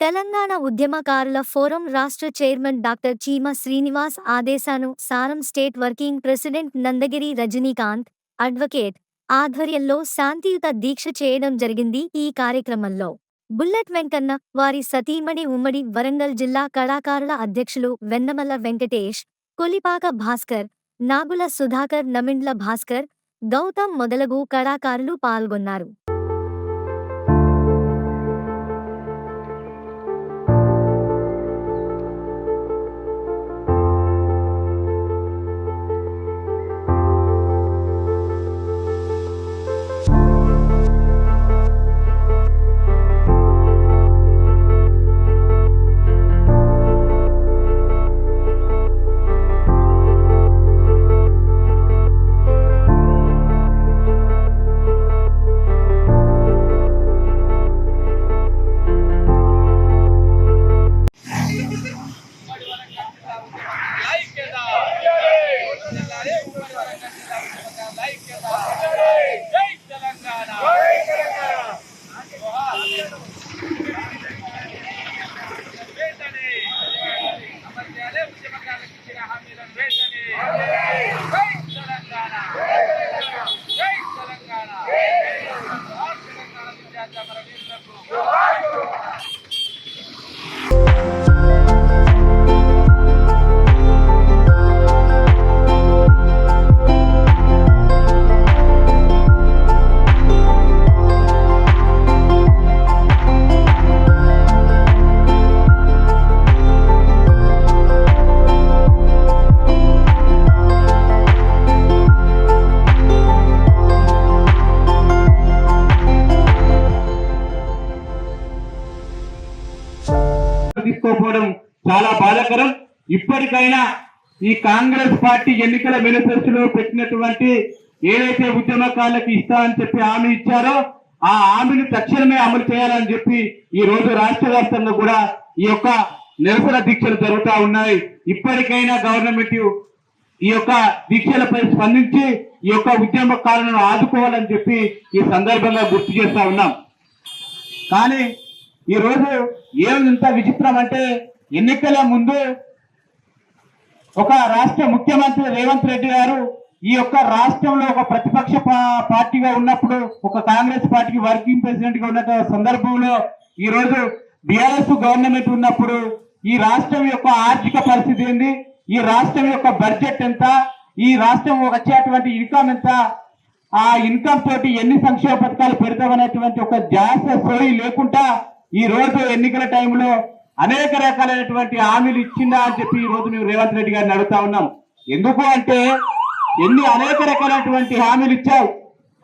తెలంగాణ ఉద్యమకారుల ఫోరం రాష్ట్ర chairman doctor Cheema Srinivas ఆదేశానుసారం state working president Nandagiri Rajinikanth advocate ఆధ్వర్యంలో శాంతియుత దీక్ష చేయడం జరిగింది ఈ కార్యక్రమంలో. బుల్లెట్ వెంకన్న వారి సతీమణి ఉమ్మడి వరంగల్ జిల్లా కళాకారుల అధ్యక్షులు వెన్నమల్ల వెంకటేష్ కొలిపాక భాస్కర్ నాగుల సుధాకర్ నమిండ్ల భాస్కర్ గౌతమ్ మొదలగు కళాకారులు పాల్గొన్నారు. చాలా బాధాకరం. ఇప్పటికైనా ఈ కాంగ్రెస్ పార్టీ ఎన్నికల మేనిఫెస్టోలో పెట్టినటువంటి ఏదైతే ఉద్యమకారులకు ఇస్తా అని చెప్పి హామీ ఇచ్చారో ఆ హామీని తక్షణమే అమలు చేయాలని చెప్పి ఈ రోజు రాష్ట్ర వ్యాప్తంగా కూడా ఈ యొక్క నిరసన దీక్షలు జరుగుతూ ఉన్నాయి. ఇప్పటికైనా గవర్నమెంట్ ఈ యొక్క దీక్షలపై స్పందించి ఈ యొక్క ఉద్యమకారులను ఆదుకోవాలని చెప్పి ఈ సందర్భంగా గుర్తు చేస్తా ఉన్నాం. కానీ ఈ రోజు ఏమింత విచిత్రం అంటే ఎన్నికల ముందు ఒక రాష్ట్ర ముఖ్యమంత్రి రేవంత్ రెడ్డి గారు ఈ యొక్క రాష్ట్రంలో ఒక ప్రతిపక్ష పార్టీగా ఉన్నప్పుడు ఒక కాంగ్రెస్ పార్టీకి వర్కింగ్ ప్రెసిడెంట్గా ఉన్న సందర్భంలో ఈ రోజు బిఆర్ఎస్ గవర్నమెంట్ ఉన్నప్పుడు ఈ రాష్ట్రం యొక్క ఆర్థిక పరిస్థితి ఏంది? ఈ రాష్ట్రం యొక్క బడ్జెట్ ఎంత? ఈ రాష్ట్రం వచ్చేటువంటి ఇన్కమ్ ఎంత? ఆ ఇన్కమ్ తోటి ఎన్ని సంక్షేమ పథకాలు పెడతామనేటువంటి ఒక జాస సోయి లేకుండా ఈ రోజు ఎన్నికల టైంలో అనేక రకాలైనటువంటి హామీలు ఇచ్చిందా అని చెప్పి ఈ రోజు మేము రేవంత్ రెడ్డి గారిని అడుగుతా ఉన్నాం. ఎందుకు అంటే ఎన్ని అనేక రకాలైనటువంటి హామీలు ఇచ్చావు.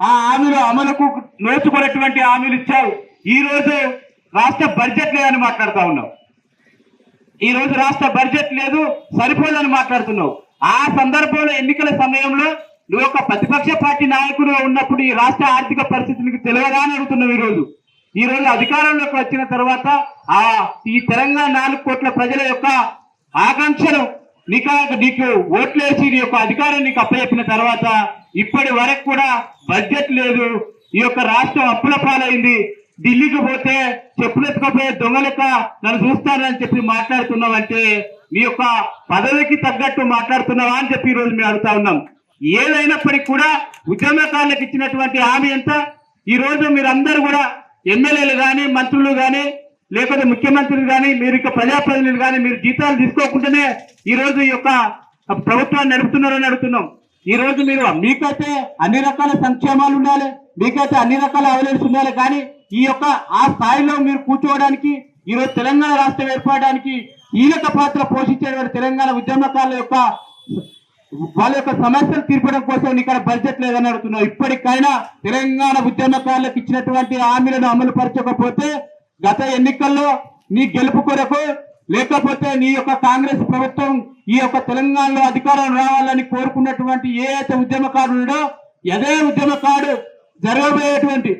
ఆ హామీలు అమలుకు నోచుకున్నటువంటి హామీలు ఇచ్చావు. ఈ రోజు రాష్ట్ర బడ్జెట్ లేదని మాట్లాడుతా ఉన్నావు. ఈ రోజు రాష్ట్ర బడ్జెట్ లేదు సరిపోదని మాట్లాడుతున్నావు. ఆ సందర్భంలో ఎన్నికల సమయంలో నువ్వు ఒక ప్రతిపక్ష పార్టీ నాయకుడు ఉన్నప్పుడు ఈ రాష్ట్ర ఆర్థిక పరిస్థితి నీకు తెలియదా అని అడుగుతున్నావు ఈ రోజు ఈ రోజు అధికారంలోకి వచ్చిన తర్వాత ఆ ఈ తెలంగాణ నాలుగు కోట్ల ప్రజల యొక్క ఆకాంక్షలు నీకు నీకు ఓట్లేసి నీ యొక్క అధికారం నీకు అప్పచెప్పిన తర్వాత ఇప్పటి వరకు కూడా బడ్జెట్ లేదు. ఈ యొక్క రాష్ట్రం అప్పుల పాలైంది. ఢిల్లీకి పోతే చెప్పులెత్తుకపోయే దొంగలెక్క నన్ను చూస్తానని చెప్పి మాట్లాడుతున్నావంటే నీ యొక్క పదవికి తగ్గట్టు మాట్లాడుతున్నావా అని చెప్పి ఈ రోజు మేము అడుగుతా ఉన్నాం. ఏదైనప్పటికీ కూడా ఉద్యమకారులకు ఇచ్చినటువంటి హామీ ఎంత? ఈ రోజు మీరందరూ కూడా ఎమ్మెల్యేలు కానీ మంత్రులు కానీ లేకపోతే ముఖ్యమంత్రులు కానీ మీరు ఇక ప్రజాప్రతినిధులు కానీ మీరు జీతాలు తీసుకోకుండానే ఈ రోజు ఈ యొక్క ప్రభుత్వాన్ని నడుపుతున్నారని అడుగుతున్నాం. ఈ రోజు మీరు మీకైతే అన్ని రకాల సంక్షేమాలు ఉండాలి మీకైతే అన్ని రకాల అవలేట్స్ ఉండాలి కానీ ఈ యొక్క ఆ స్థాయిలో మీరు కూర్చోవడానికి ఈ రోజు తెలంగాణ రాష్ట్రం ఏర్పడడానికి ఈలక పాత్ర పోషించేటువంటి తెలంగాణ ఉద్యమకారుల యొక్క వాళ్ళ యొక్క సమస్యలు తీర్పడం కోసం ఇక్కడ బడ్జెట్ లేదని అడుగుతున్నాం ఇప్పటికైనా తెలంగాణ ఉద్యమకారులకు ఇచ్చినటువంటి హామీలను అమలు పరచకపోతే గత ఎన్నికల్లో నీ గెలుపు కొరకు లేకపోతే నీ యొక్క కాంగ్రెస్ ప్రభుత్వం ఈ యొక్క తెలంగాణలో అధికారం రావాలని కోరుకున్నటువంటి ఏ అయితే ఉద్యమకారుడో అదే ఉద్యమకారుడు జరగబోయేటువంటి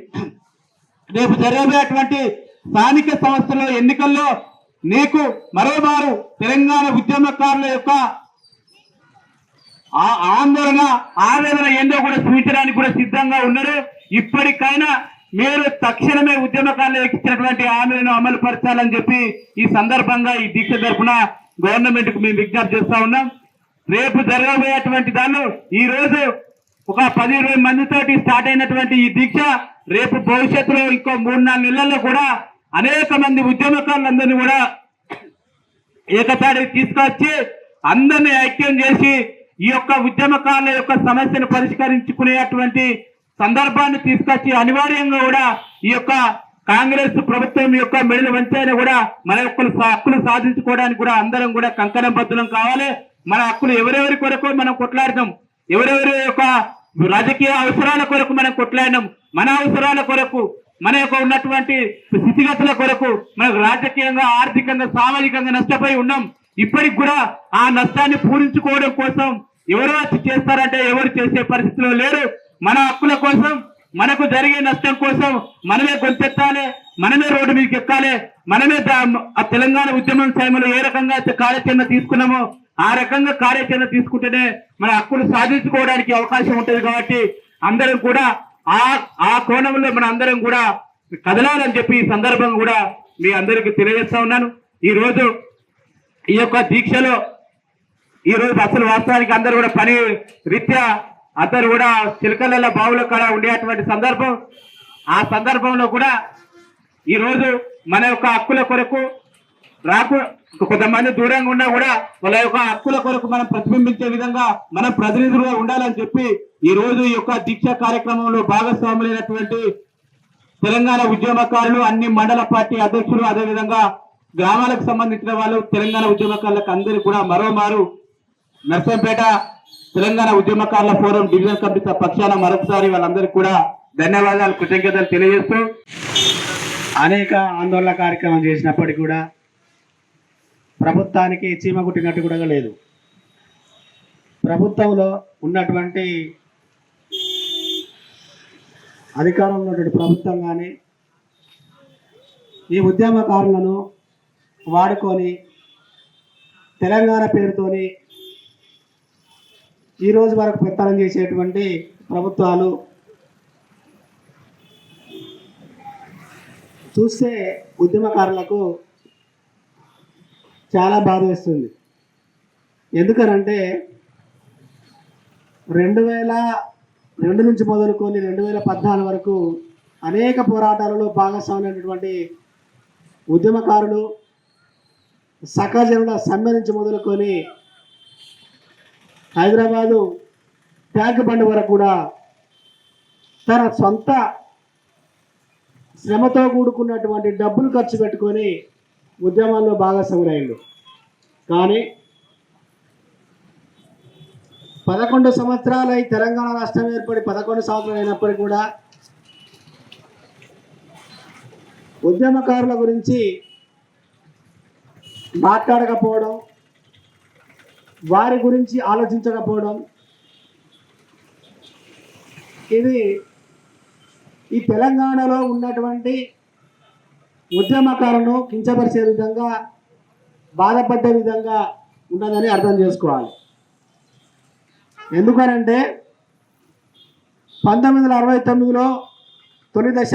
రేపు జరగబోయేటువంటి స్థానిక సంస్థల ఎన్నికల్లో నీకు మరోమారు తెలంగాణ ఉద్యమకారుల యొక్క ఆ ఆందోళన ఆవేదన ఏందో కూడా చూపించడానికి కూడా సిద్ధంగా ఉన్నారు. ఇప్పటికైనా మీరు తక్షణమే ఉద్యమకారులకు ఇచ్చినటువంటి హామీలను అమలు పరచాలని చెప్పి ఈ సందర్భంగా ఈ దీక్ష తరఫున గవర్నమెంట్కు మేము విజ్ఞప్తి చేస్తా ఉన్నాం. రేపు జరగబోయేటువంటి దానిలో ఈ రోజు ఒక పది ఇరవై మందితోటి స్టార్ట్ అయినటువంటి ఈ దీక్ష రేపు భవిష్యత్తులో ఇంకో మూడు నాలుగు నెలల్లో కూడా అనేక మంది ఉద్యమకారులందరినీ కూడా ఏకతాడి తీసుకొచ్చి అందరినీ ఐక్యం చేసి ఈ యొక్క ఉద్యమకారుల యొక్క సమస్యను పరిష్కరించుకునేటువంటి సందర్భాన్ని తీసుకొచ్చి అనివార్యంగా కూడా ఈ యొక్క కాంగ్రెస్ ప్రభుత్వం యొక్క మెడలు వంచైనా కూడా మన యొక్క హక్కులు సాధించుకోవడానికి కూడా అందరం కూడా కంకణం బద్దులం కావాలి. మన హక్కులు ఎవరెవరి కొరకు మనం కొట్లాడదాం ఎవరెవరి యొక్క రాజకీయ అవసరాల కొరకు మనం కొట్లాడినాం? మన అవసరాల కొరకు మన యొక్క ఉన్నటువంటి స్థితిగతుల కొరకు మనకు రాజకీయంగా ఆర్థికంగా సామాజికంగా నష్టపోయి ఉన్నాం. ఇప్పటికి కూడా ఆ నష్టాన్ని పూరించుకోవడం కోసం ఎవరో వచ్చి చేస్తారంటే ఎవరు చేసే పరిస్థితిలో లేరు. మన హక్కుల కోసం మనకు జరిగే నష్టం కోసం మనమే గొంతెత్తాలి మనమే రోడ్డు మీదకి ఎక్కాలి మనమే ఆ తెలంగాణ ఉద్యమం సమయంలో ఏ రకంగా కార్యాచరణ తీసుకున్నామో ఆ రకంగా కార్యాచరణ తీసుకుంటేనే మన హక్కులు సాధించుకోవడానికి అవకాశం ఉంటుంది కాబట్టి అందరం కూడా ఆ ఆ కోణంలో మన అందరం కూడా కదలాలని చెప్పి ఈ సందర్భం కూడా మీ అందరికీ తెలియజేస్తా ఉన్నాను. ఈ రోజు ఈ యొక్క దీక్షలో ఈ రోజు అసలు వాస్తవానికి అందరూ కూడా పని రీత్యా అందరు కూడా చిలకల బావుల కాడ ఉండేటువంటి సందర్భం. ఆ సందర్భంలో కూడా ఈ రోజు మన యొక్క హక్కుల కొరకు రాకు కొంతమంది దూరంగా ఉన్నా కూడా వాళ్ళ యొక్క హక్కుల కొరకు మనం ప్రతిబింబించే విధంగా మనం ప్రతినిధులుగా ఉండాలని చెప్పి ఈ రోజు ఈ యొక్క దీక్ష కార్యక్రమంలో భాగస్వాములైనటువంటి తెలంగాణ ఉద్యమకారులు అన్ని మండల పార్టీ అధ్యక్షులు అదేవిధంగా గ్రామాలకు సంబంధించిన వాళ్ళు తెలంగాణ ఉద్యమకారులకు అందరికీ కూడా మరోమారు నర్సంపేట తెలంగాణ ఉద్యమకారుల ఫోరం డివిజన్ కమిటీ పక్షాన మరొకసారి వాళ్ళందరికీ కూడా ధన్యవాదాలు కృతజ్ఞతలు తెలియజేస్తూ అనేక ఆందోళన కార్యక్రమం చేసినప్పటికీ కూడా ప్రభుత్వానికి చీమ కుట్టినట్టు కూడా లేదు. ప్రభుత్వంలో ఉన్నటువంటి అధికారంలో ఉన్నటువంటి ప్రభుత్వం కానీ ఈ ఉద్యమకారులను వాడుకొని తెలంగాణ పేరుతోని ఈరోజు వరకు పెత్తనం చేసేటువంటి ప్రభుత్వాలు చూస్తే ఉద్యమకారులకు చాలా బాధ వేస్తుంది. ఎందుకనంటే రెండు వేల రెండు నుంచి మొదలుకొని రెండు వేల పద్నాలుగు వరకు అనేక పోరాటాలలో భాగస్వామైనటువంటి ఉద్యమకారులు సకజనుల సమ్మె నుంచి మొదలుకొని హైదరాబాదు ట్యాంక్ బండ్ వరకు కూడా తన సొంత శ్రమతో కూడుకున్నటువంటి డబ్బులు ఖర్చు పెట్టుకొని ఉద్యమాల్లో భాగస్వాములయ్యాడు కానీ పదకొండు సంవత్సరాలు అయి తెలంగాణ రాష్ట్రం ఏర్పడి పదకొండు సంవత్సరాలు అయినప్పటికీ కూడా ఉద్యమకారుల గురించి మాట్లాడకపోవడం వారి గురించి ఆలోచించకపోవడం. ఇది ఈ తెలంగాణలో ఉన్నటువంటి ఉద్యమకారులను కించపరిచే విధంగా బాధపడ్డ విధంగా ఉన్నదని అర్థం చేసుకోవాలి. ఎందుకనంటే పంతొమ్మిది వందల అరవై తొమ్మిదిలో తొలి దశ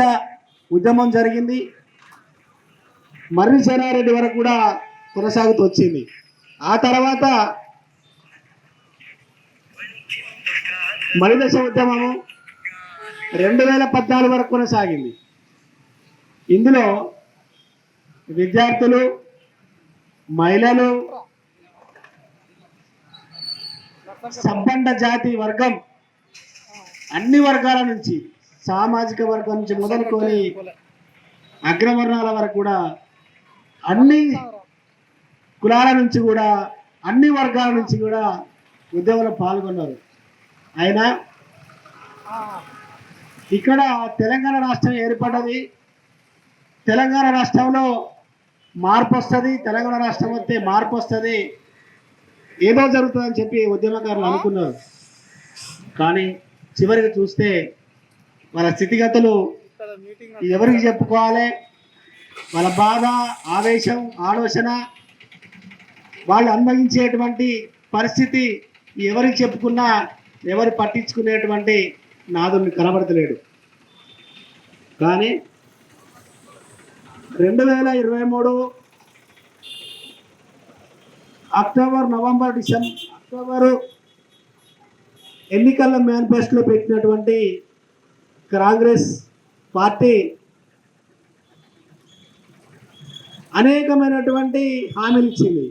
ఉద్యమం జరిగింది. మర్రి సేనారెడ్డి వరకు కూడా కొనసాగుతూ వచ్చింది ఆ తర్వాత మలిదశ ఉద్యమము రెండు వేల పద్నాలుగు వరకు కొనసాగింది. ఇందులో విద్యార్థులు మహిళలు సంబంధ జాతి వర్గం అన్ని వర్గాల నుంచి సామాజిక వర్గం నుంచి మొదలుకొని అగ్రవర్ణాల వరకు కూడా అన్ని కులాల నుంచి కూడా అన్ని వర్గాల నుంచి కూడా ఉద్యమంలో పాల్గొన్నారు. అయినా ఇక్కడ తెలంగాణ రాష్ట్రం ఏర్పడ్డది. తెలంగాణ రాష్ట్రంలో మార్పు వస్తుంది తెలంగాణ రాష్ట్రం వస్తే మార్పు వస్తుంది. ఏదో జరుగుతుందని చెప్పి ఉద్యమకారులు అనుకున్నారు. కానీ చివరికి చూస్తే వాళ్ళ స్థితిగతులు ఎవరికి చెప్పుకోవాలి? వాళ్ళ బాధ ఆవేశం ఆలోచన వాళ్ళు అనుభవించేటువంటి పరిస్థితి ఎవరికి చెప్పుకున్నా ఎవరు పట్టించుకునేటువంటి నాదుని కనబడతలేడు. కానీ రెండు వేల ఇరవై మూడు అక్టోబర్ నవంబర్ డిసెంబర్ అక్టోబరు ఎన్నికల మేనిఫెస్టోలో పెట్టినటువంటి కాంగ్రెస్ పార్టీ అనేకమైనటువంటి హామీలు ఇచ్చింది.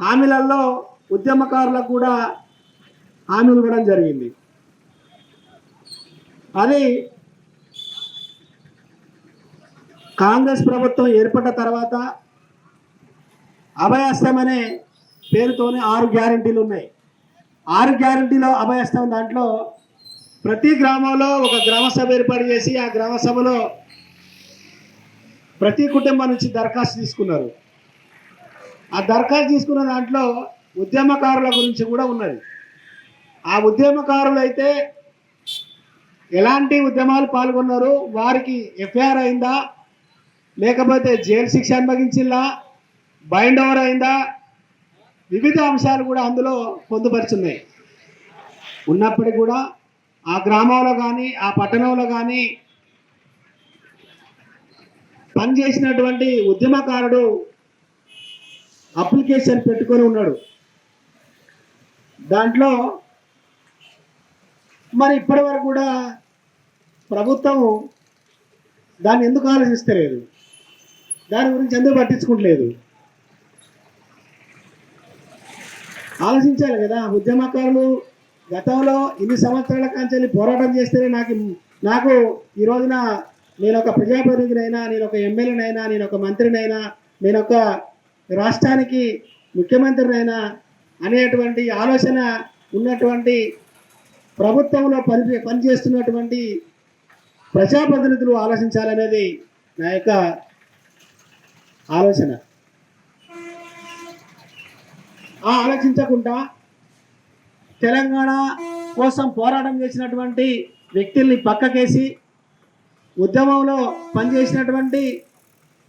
హామీలలో ఉద్యమకారులకు కూడా హామీలు ఇవ్వడం జరిగింది. అది కాంగ్రెస్ ప్రభుత్వం ఏర్పడ్డ తర్వాత అభయస్తం అనే పేరుతోనే ఆరు గ్యారంటీలు ఉన్నాయి. ఆరు గ్యారంటీలో అభయస్తం దాంట్లో ప్రతి గ్రామంలో ఒక గ్రామ సభ ఏర్పాటు చేసి ఆ గ్రామ సభలో ప్రతి కుటుంబం నుంచి దరఖాస్తు తీసుకున్నారు. ఆ దరఖాస్తు తీసుకున్న దాంట్లో ఉద్యమకారుల గురించి కూడా ఉన్నది. ఆ ఉద్యమకారులు అయితే ఎలాంటి ఉద్యమాలు పాల్గొన్నారు వారికి ఎఫ్ఐఆర్ అయిందా? లేకపోతే జైలు శిక్ష అనుభవించిందా బైండ్ ఓవర్ అయిందా? వివిధ అంశాలు కూడా అందులో పొందుపరుచున్నాయి. ఉన్నప్పటికీ కూడా ఆ గ్రామంలో కానీ ఆ పట్టణంలో కానీ పనిచేసినటువంటి ఉద్యమకారుడు అప్లికేషన్ పెట్టుకొని ఉన్నాడు. దాంట్లో మరి ఇప్పటి వరకు కూడా ప్రభుత్వం దాన్ని ఎందుకు ఆలోచిస్తలేదు? దాని గురించి ఎందుకు పట్టించుకుంటలేదు? ఆలోచించాలి కదా. ఉద్యమకారులు గతంలో ఇన్ని సంవత్సరాల కాంచెల్లి పోరాటం చేస్తేనే నాకు నాకు ఈ రోజున నేను ఒక ప్రజాప్రతినిధినైనా నేను ఒక ఎమ్మెల్యేనైనా నేను ఒక మంత్రినైనా నేను ఒక రాష్ట్రానికి ముఖ్యమంత్రినైనా అనేటువంటి ఆలోచన ఉన్నటువంటి ప్రభుత్వంలో పని పనిచేస్తున్నటువంటి ప్రజాప్రతినిధులు ఆలోచించాలనేది నా యొక్క ఆలోచన. ఆ ఆలోచించకుండా తెలంగాణ కోసం పోరాటం చేసినటువంటి వ్యక్తుల్ని పక్కకేసి ఉద్యమంలో పనిచేసినటువంటి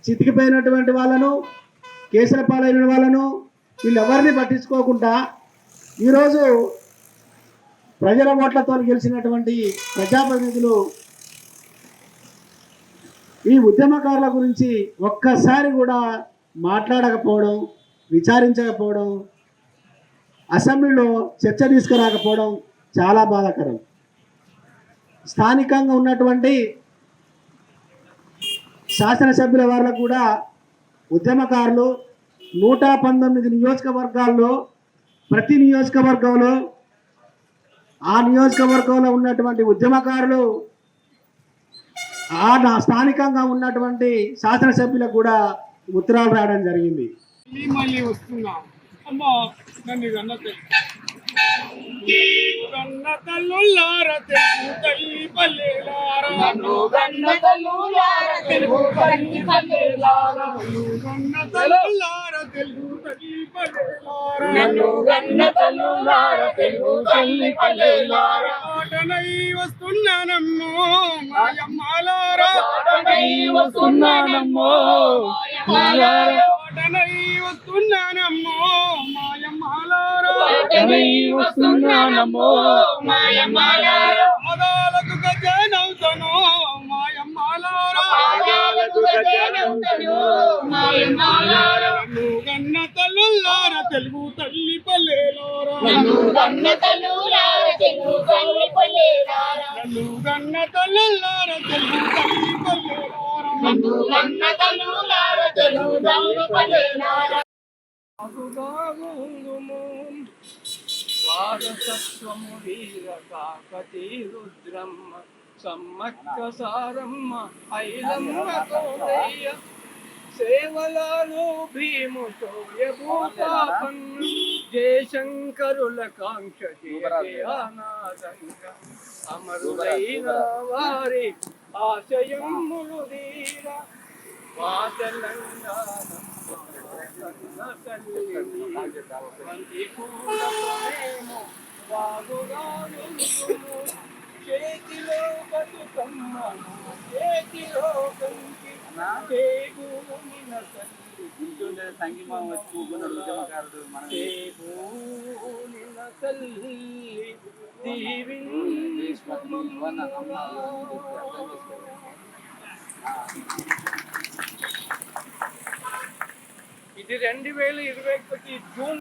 చితికిపోయినటువంటి వాళ్ళను కేసుల పాలైన వాళ్ళను వీళ్ళెవరిని పట్టించుకోకుండా ఈరోజు ప్రజల ఓట్లతో గెలిచినటువంటి ప్రజాప్రతినిధులు ఈ ఉద్యమకారుల గురించి ఒక్కసారి కూడా మాట్లాడకపోవడం విచారించకపోవడం అసెంబ్లీలో చర్చ తీసుకురాకపోవడం చాలా బాధాకరం. స్థానికంగా ఉన్నటువంటి శాసనసభ్యుల వాళ్ళకు కూడా ఉద్యమకారులు నూట పంతొమ్మిది నియోజకవర్గాల్లో ప్రతి నియోజకవర్గంలో ఆ నియోజకవర్గంలో ఉన్నటువంటి ఉద్యమకారులు ఆ నా- స్థానికంగా ఉన్నటువంటి శాసనసభ్యులకు కూడా ఉత్తరాలు రావడం జరిగింది. మళ్ళీ వస్తున్నా. నన్ను కన్న తల్లులార తెలుగు తల్లి పల్లెలారా నన్ను తల్లులార తెలుగు కన్ని పల్లెలారా కన్న తల్లులార తెలుగు తల్లి పల్లెలారా నన్ను తల్లులార తెలుగు తల్లి పల్లెలారా ఆటనై వస్తున్నానమ్మో మాయమ్మాలారా ఆటనై వస్తున్నానమ్మో మాయమ్మాలారా. ఆటనై వస్తున్నానమ్మో ఆటనై వస్తున్నానమ్మో మాయమ్మాలారా. పాదాలకు గజనవుతాను మాయమ్మాలారా పాదాలకు గన్న తల్లులార తెలుగు తల్లి పల్లెలారా. నన్ను గన్న తల్లులార తెలుగు తల్లి పల్లెలారా. నన్ను గన్న తల్లులార తెలుగు తల్లి పల్లెలారా. నన్ను గన్న తల్లులార తెలుగు తల్లి పల్లెలారా. అగుగాగుంగుము వారసత్వము వీర కాకతి రుద్రమ్మ సమ్మక్క సారమ్మ ఐలమ్మ కోదయ్య సేవలాలు భీముతో యభూతాపన్న జయశంకరుల కాంక్ష జయనాదంగ అమరులైన వారి ఆశయములు తీర మా తెలంగాణ చేతిలో బతుకమ్మ చేతిలో కంకి చేకూరిన తల్లి సంగీమం వచ్చి ఉద్యమకారుడు మన చేకూరిన తల్లి దీవించు ఇది రెండు వేల ఇరవై ఒకటి జూన్